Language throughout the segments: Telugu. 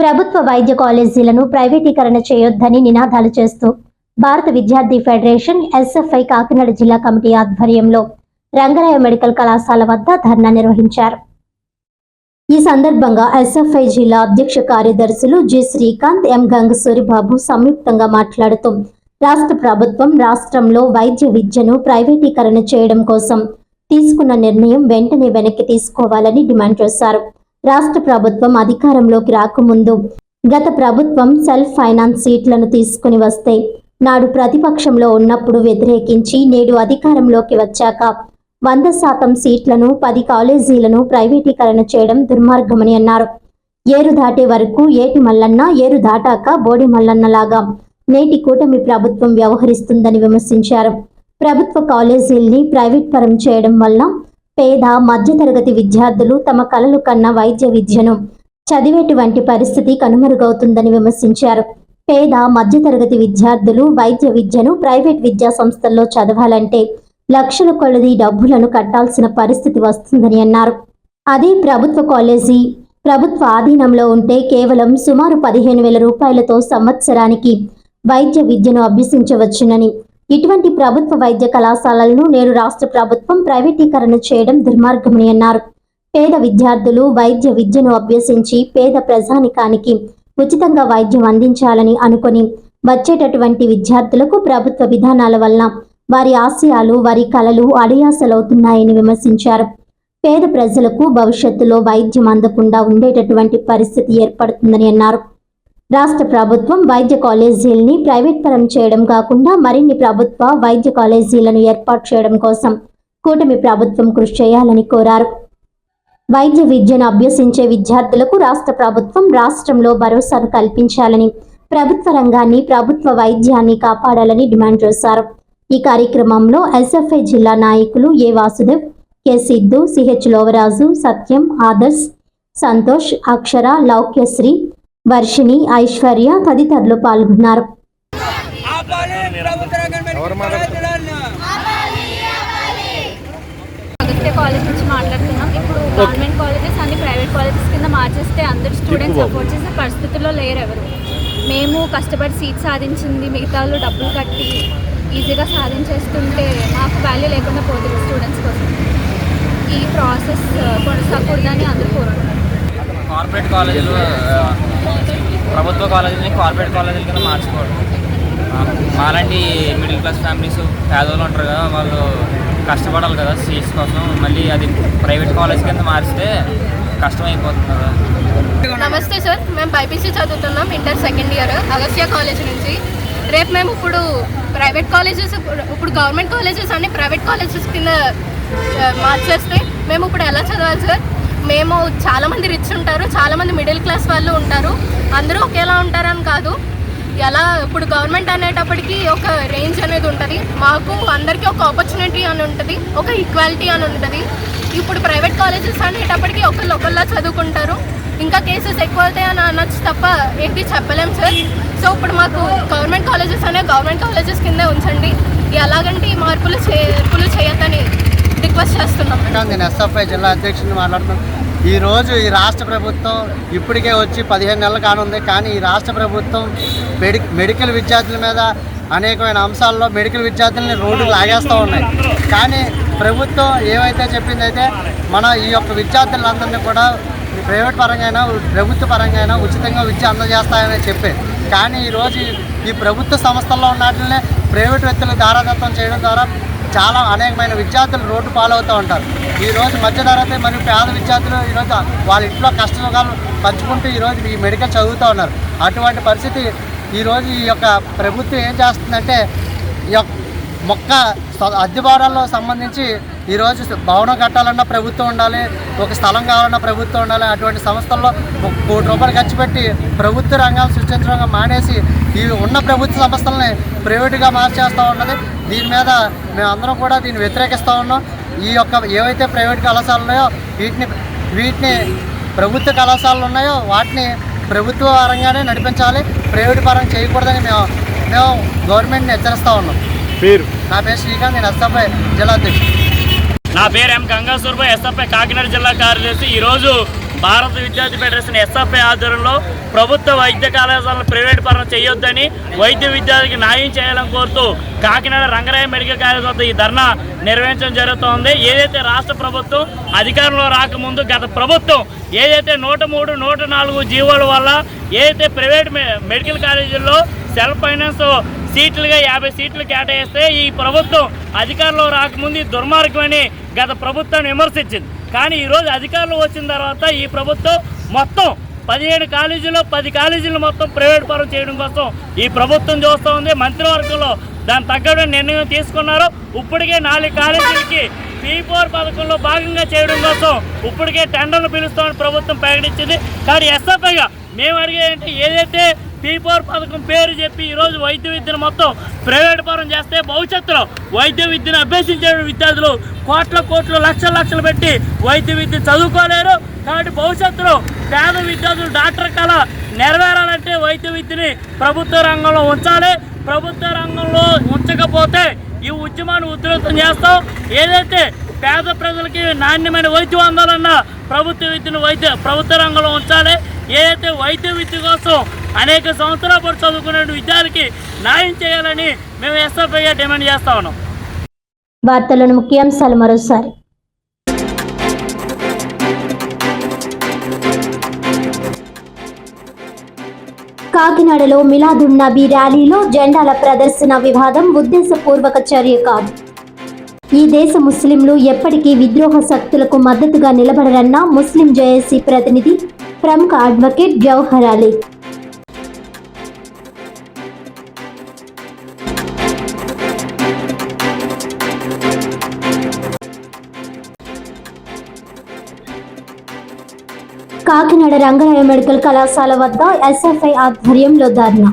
ప్రభుత్వ వైద్య కాలేజీలను ప్రైవేటీకరణ చేయొద్దని నినాదాలు చేస్తూ భారత విద్యార్థి ఫెడరేషన్ ఎస్ఎఫ్ఐ కాకినాడ జిల్లా కమిటీ ఆధ్వర్యంలో రంగరాయ మెడికల్ కళాశాల వద్ద ధర్నా నిర్వహించారు. ఈ సందర్భంగా ఎస్ఎఫ్ఐ జిల్లా అధ్యక్ష కార్యదర్శులు జి శ్రీకాంత్ ఎం గంగసూరిబాబు సంయుక్తంగా మాట్లాడుతూ రాష్ట్ర ప్రభుత్వం రాష్ట్రంలో వైద్య విద్యను ప్రైవేటీకరణ చేయడం కోసం తీసుకున్న నిర్ణయం వెంటనే వెనక్కి తీసుకోవాలని డిమాండ్ చేశారు. రాష్ట్ర ప్రభుత్వం అధికారంలోకి రాకముందు గత ప్రభుత్వం సెల్ఫ్ ఫైనాన్స్ సీట్లను తీసుకుని వస్తే నాడు ప్రతిపక్షంలో ఉన్నప్పుడు వ్యతిరేకించి నేడు అధికారంలోకి వచ్చాక వంద శాతం సీట్లను పది కాలేజీలను ప్రైవేటీకరణ చేయడం దుర్మార్గమని అన్నారు. ఏరు దాటే వరకు ఏటి మల్లన్న ఏరు దాటాక బోడి మల్లన్నలాగా నేటి కూటమి ప్రభుత్వం వ్యవహరిస్తుందని విమర్శించారు. ప్రభుత్వ కాలేజీల్ని ప్రైవేట్ పరం చేయడం వల్ల పేద మధ్యతరగతి విద్యార్థులు తమ కలలు కన్న వైద్య విద్యను చదివేటువంటి పరిస్థితి కనుమరుగవుతుందని విమర్శించారు. పేద మధ్యతరగతి విద్యార్థులు వైద్య విద్యను ప్రైవేట్ విద్యా సంస్థల్లో చదవాలంటే లక్షల కొలది డబ్బులను కట్టాల్సిన పరిస్థితి వస్తుందని అన్నారు. అదే ప్రభుత్వ కాలేజీ ప్రభుత్వ ఆధీనంలో ఉంటే కేవలం సుమారు పదిహేను వేల రూపాయలతో సంవత్సరానికి వైద్య విద్యను అభ్యసించవచ్చునని ఇటువంటి ప్రభుత్వ వైద్య కళాశాలలను నేడు రాష్ట్ర ప్రభుత్వం ప్రైవేటీకరణ చేయడం దుర్మార్గమని అన్నారు. పేద విద్యార్థులు వైద్య విద్యను అభ్యసించి పేద ప్రజానికానికి ఉచితంగా వైద్యం అందించాలని అనుకొని వచ్చేటటువంటి విద్యార్థులకు ప్రభుత్వ విధానాల వల్ల వారి ఆశయాలు వారి కళలు అడియాసలవుతున్నాయని విమర్శించారు. పేద ప్రజలకు భవిష్యత్తులో వైద్యం అందకుండా ఉండేటటువంటి పరిస్థితి ఏర్పడుతుందని అన్నారు. రాష్ట్ర ప్రభుత్వం వైద్య కాలేజీలని ప్రైవేట్ పరం చేయడం కాకుండా మరిన్ని ప్రభుత్వ వైద్య కాలేజీలను ఏర్పాటు చేయడం కోసం కూటమి ప్రభుత్వం కృషి చేయాలని కోరారు. వైద్య విద్యను అభ్యసించే విద్యార్థులకు రాష్ట్ర ప్రభుత్వం రాష్ట్రంలో భరోసాను కల్పించాలని ప్రభుత్వ రంగాన్ని ప్రభుత్వ వైద్యాన్ని కాపాడాలని డిమాండ్ చేశారు. ఈ కార్యక్రమంలో ఎస్ఎఫ్ఐ జిల్లా నాయకులు A Vasudev K Siddhu CH Lovaraju Satyam Adarsh Santosh Akshara Loukyasri Varshini Aishwarya తదితరులు పాల్గొన్నారు. కాలేజ్ నుంచి మాట్లాడుతున్నాం. ఇప్పుడు గవర్నమెంట్ కాలేజెస్ అన్ని ప్రైవేట్ కాలేజెస్ కింద మార్చేస్తే అందరు స్టూడెంట్స్. సపోర్ట్ చేసే పరిస్థితుల్లో లేరు ఎవరు మేము కష్టపడి సీట్ సాధించింది మిగతా వాళ్ళు డబ్బులు కట్టి ఈజీగా సాధించేస్తుంటే మాకు వాల్యూ లేకుండా పోతుంది స్టూడెంట్స్ కోసం. ఈ ప్రాసెస్ కొనసాగకూడదని అందరూ కోరుకుంటున్నారు. కార్పొరేట్ కాలేజీలు ప్రభుత్వ కాలేజీలని కార్పొరేట్ కాలేజీల కింద మార్చుకోవడం. మాలాంటి మిడిల్ క్లాస్ ఫ్యామిలీస్ పేదవాళ్ళు ఉంటారు కదా వాళ్ళు కష్టపడాలి కదా సీట్స్ కోసం. మళ్ళీ అది ప్రైవేట్ కాలేజ్ కింద మారిస్తే కష్టం అయిపోతుంది కదా. నమస్తే సార్ మేము బైపీసీ చదువుతున్నాం inter second year Agasya college నుంచి. రేపు మేము ఇప్పుడు ప్రైవేట్ కాలేజెస్ ఇప్పుడు గవర్నమెంట్ కాలేజెస్ అన్ని ప్రైవేట్ కాలేజెస్ కింద మార్చేస్తే మేము ఇప్పుడు ఎలా చదవాలి సార్? మేము చాలామంది రిచ్ ఉంటారు చాలామంది మిడిల్ క్లాస్ వాళ్ళు ఉంటారు. అందరూ ఒకేలా ఉంటారని కాదు. ఎలా ఇప్పుడు గవర్నమెంట్ అనేటప్పటికి ఒక రేంజ్ అనేది ఉంటుంది. మాకు అందరికీ ఒక ఆపర్చునిటీ అని ఉంటుంది ఒక ఈక్వాలిటీ అని ఉంటుంది. ఇప్పుడు ప్రైవేట్ కాలేజెస్ అనేటప్పటికి ఒకళ్ళు ఒకళ్ళ చదువుకుంటారు. ఇంకా కేసెస్ ఎక్కువ అవుతాయి అని అనొచ్చు తప్ప ఏంటి చెప్పలేం సార్ సో ఇప్పుడు మాకు గవర్నమెంట్ కాలేజెస్ అనే గవర్నమెంట్ కాలేజెస్ కిందే ఉంచండి. ఎలాగంటే ఈ మార్పులు చేర్పులు చేయొద్దని చేస్తున్నాం నేను ఎస్ఎఫ్ఐ జిల్లా అధ్యక్షుడిని మాట్లాడుతున్నాను. ఈరోజు ఈ రాష్ట్ర ప్రభుత్వం ఇప్పటికే వచ్చి పదిహేను నెలలు కానుంది. కానీ ఈ రాష్ట్ర ప్రభుత్వం మెడి మెడికల్ విద్యార్థుల మీద అనేకమైన అంశాల్లో మెడికల్ విద్యార్థులని రోడ్డుకు లాగేస్తూ ఉన్నాయి. కానీ ప్రభుత్వం ఏమైతే చెప్పిందైతే మన ఈ యొక్క విద్యార్థులందరినీ కూడా ప్రైవేట్ పరంగా అయినా ప్రభుత్వ పరంగా అయినా ఉచితంగా విద్య అందజేస్తాయని చెప్పే కానీ ఈరోజు ఈ ప్రభుత్వ సంస్థల్లో ఉన్నట్లనే ప్రైవేట్ వ్యక్తులు ధారాదత్తం చేయడం ద్వారా చాలా అనేకమైన విద్యార్థులు రోడ్డు పాలవుతూ ఉంటారు. ఈరోజు మధ్యతరగతి మరియు పేద విద్యార్థులు ఈరోజు వాళ్ళ ఇంట్లో కష్టసుఖాలు పంచుకుంటూ ఈరోజు ఈ మెడికల్ చదువుతూ ఉన్నారు. అటువంటి పరిస్థితి ఈరోజు ఈ యొక్క ప్రభుత్వం ఏం చేస్తుందంటే ఈ యొక్క మొక్క అద్దె భారాల్లో సంబంధించి ఈరోజు భవనం కట్టాలన్నా ప్రభుత్వం ఉండాలి ఒక స్థలం కావాలన్నా ప్రభుత్వం ఉండాలి అటువంటి సంస్థల్లో ఒక కోటి రూపాయలు ఖర్చు పెట్టి ప్రభుత్వ రంగాలు సృష్టించడం మానేసి ఈ ఉన్న ప్రభుత్వ సంస్థలని ప్రైవేటుగా మార్చేస్తూ ఉన్నది. దీని మీద మేమందరం కూడా దీన్ని వ్యతిరేకిస్తూ ఉన్నాం. ఈ యొక్క ఏవైతే ప్రైవేట్ కళాశాలలు ఉన్నాయో వీటిని వీటిని ప్రభుత్వ కళాశాలలు ఉన్నాయో వాటిని ప్రభుత్వ పరంగానే నడిపించాలి. ప్రైవేట్ పరంగా చేయకూడదని మేము మేము గవర్నమెంట్ని హెచ్చరిస్తూ ఉన్నాం. పేరు? నా పేరు శ్రీకాంత్ నేను ఎస్ఎఫ్ఐ జిల్లా అధ్యక్షుడు. నా పేరు ఎం గంగాసూర్బా ఎస్ఎఫ్ఐ కాకినాడ జిల్లా కార్యదర్శి. ఈరోజు భారత విద్యార్థి ఫెడరేషన్ ఎస్ఎఫ్ఐ ఆధ్వర్యంలో ప్రభుత్వ వైద్య కళాశాలను ప్రైవేట్ పరం చేయొద్దని వైద్య విద్యార్థికి న్యాయం చేయాలని కోరుతూ కాకినాడ రంగరాయ మెడికల్ కాలేజ్ వద్ద ఈ ధర్నా నిర్వహించడం జరుగుతోంది. ఏదైతే రాష్ట్ర ప్రభుత్వం అధికారంలో రాకముందు గత ప్రభుత్వం ఏదైతే నూట మూడు నూట నాలుగు జీవోల వల్ల ఏదైతే ప్రైవేట్ మెడికల్ కాలేజీల్లో సెల్ఫ్ ఫైనాన్స్ సీట్లుగా యాభై సీట్లు కేటాయిస్తే ఈ ప్రభుత్వం అధికారంలో రాకముందు దుర్మార్గమని గత ప్రభుత్వాన్ని విమర్శించింది. కానీ ఈరోజు అధికారంలో వచ్చిన తర్వాత ఈ ప్రభుత్వం మొత్తం పదిహేడు కాలేజీలో పది కాలేజీలు మొత్తం ప్రైవేట్ పరం చేయడం కోసం ఈ ప్రభుత్వం చూస్తూ ఉంది. మంత్రివర్గంలో దాని తగ్గడం నిర్ణయం తీసుకున్నారు. ఇప్పటికే నాలుగు కాలేజీలకి పీ ఫోర్ పథకంలో భాగంగా చేయడం కోసం ఇప్పటికే టెండర్లు పిలుస్తామని ప్రభుత్వం ప్రకటించింది. కానీ ఎస్ఎఫ్ఐగా మేము అడిగేదంటే ఏదైతే పీ ఫోర్ పథకం పేరు చెప్పి ఈరోజు వైద్య విద్యను మొత్తం ప్రైవేట్ పరం చేస్తే భవిష్యత్తులో వైద్య విద్యను అభ్యసించే విద్యార్థులు కోట్ల కోట్లు లక్షల లక్షలు పెట్టి వైద్య విద్య చదువుకోలేరు. కాబట్టి భవిష్యత్తులో పేద విద్యార్థులు డాక్టర్ కళ నెరవేరాలంటే వైద్య విద్యని ప్రభుత్వ రంగంలో ఉంచాలి. ప్రభుత్వ రంగంలో ఉంచకపోతే ఈ ఉద్యమాన్ని ఉధృతం చేస్తాం. ఏదైతే పేద ప్రజలకి నాణ్యమైన వైద్యం అందాలన్నా ప్రభుత్వ విద్యను వైద్య ప్రభుత్వ రంగంలో ఉంచాలి. ఏదైతే వైద్య విద్య కోసం అనేక సంవత్సరాల పాటు చదువుకునే విద్యార్థికి న్యాయం చేయాలని మేము ఎస్ఎఫ్ఐగా డిమాండ్ చేస్తా ఉన్నాం. వార్తలను ముఖ్యాంశాలు మరోసారి. కాకినాడలో మిలాదున్ నబీ ర్యాలీలో జెండాల ప్రదర్శన వివాదం ఉద్దేశపూర్వక చర్య కాదు. ఈ దేశ ముస్లింలు ఎప్పటికీ విద్రోహ శక్తులకు మద్దతుగా నిలబడరన్న ముస్లిం జేఏసీ ప్రతినిధి ప్రముఖ అడ్వకేట్ జవహర్ అలీ. కాకినాడ రంగరాయ మెడికల్ కళాశాల వద్ద ఎస్ఎఫ్ఐ ఆధ్వర్యంలో ధర్నా.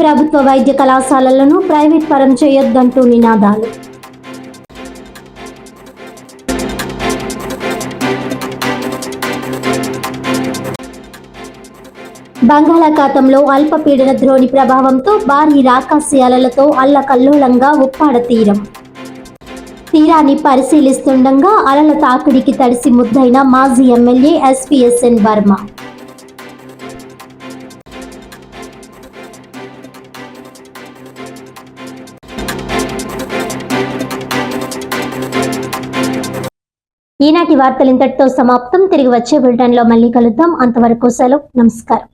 ప్రభుత్వ వైద్య కళాశాలలను ప్రైవేట్ పరం చేయొద్దంటూ నినాదాలు. బంగాళాఖాతంలో అల్పపీడన ద్రోణి ప్రభావంతో భారీ రాకాసి అలలతో అల్లకల్లోలంగా ఉప్పాడ తీరం. తీరాన్ని పరిశీలిస్తుండగా అలల తాకిడికి తడిసి ముద్దైన మాజీ ఎమ్మెల్యే ఎస్పీఎస్ఎన్ వర్మ. ఈనాటి వార్తలు ఇంతటితో సమాప్తం. తిరిగి వచ్చే బులెటిన్లో మళ్ళీ కలుద్దాం. అంతవరకు సెలవు. నమస్కారం.